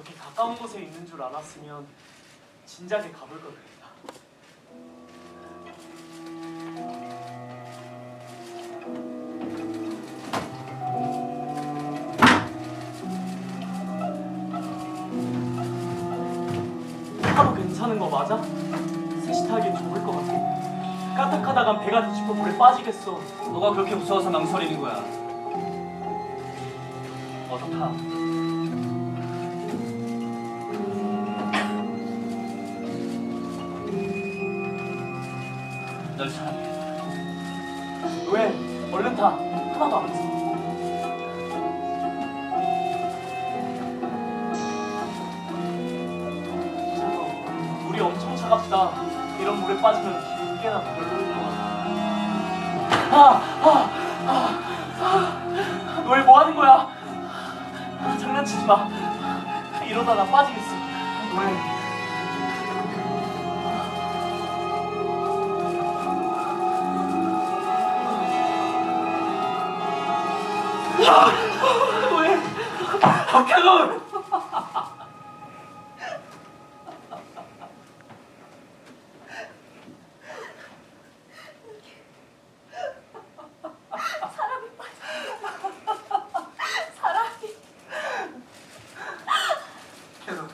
이렇게 가까운 곳에 있는 줄 알았으면 진작에 가볼 걸 그랬다. 타도 괜찮은 거 맞아? 셋이 타기엔 좁을 것 같아. 까딱하다간 배가 뒤집어 물에 빠지겠어. 너가 그렇게 무서워서 망설이는 거야. 어서 타. 널 사랑해. 왜? 얼른 타. 하나도 안. 차가워. 물이 엄청 차갑다. 이런 물에 빠지면 꽤나 별로일 것 같아. 아! 아! 아! 아! 너왜 뭐 하는 거야? 아, 장난치지 마. 이러다 나 빠지겠어. 왜? 왜? 박현우! 사람이 빠져. 사람이. 캐롤,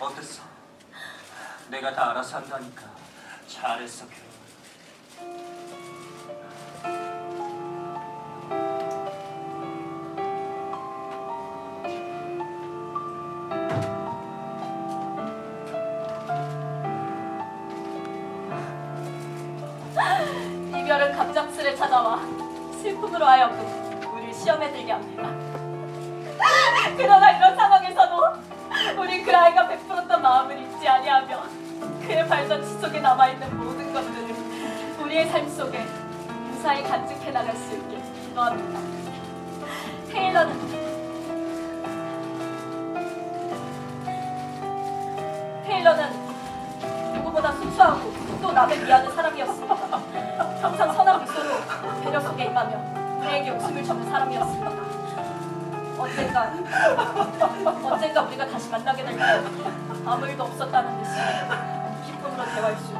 어땠어? 내가 다 알아서 한다니까. 잘했어, 캐롤. 이별은 갑작스레 찾아와 슬픔으로 하여금 우리를 시험에 들게 합니다. 그러나 이런 상황에서도 우리 그 아이가 베풀었던 마음을 잊지 아니하며 그의 발자취 속에 남아있는 모든 것들을 우리의 삶 속에 무사히 간직해 나갈 수 있게 기도합니다. 테일러는 테일러는 누구보다 순수하고 또 남을 위하는 사람이었습니다. 항상 선한 미소로 배려 속에 임하며 우리에게 웃음을 주는 사람이었습니다. 언젠가 언젠가 우리가 다시 만나게 될 때 아무 일도 없었다는 듯이 기쁨으로 대화할 수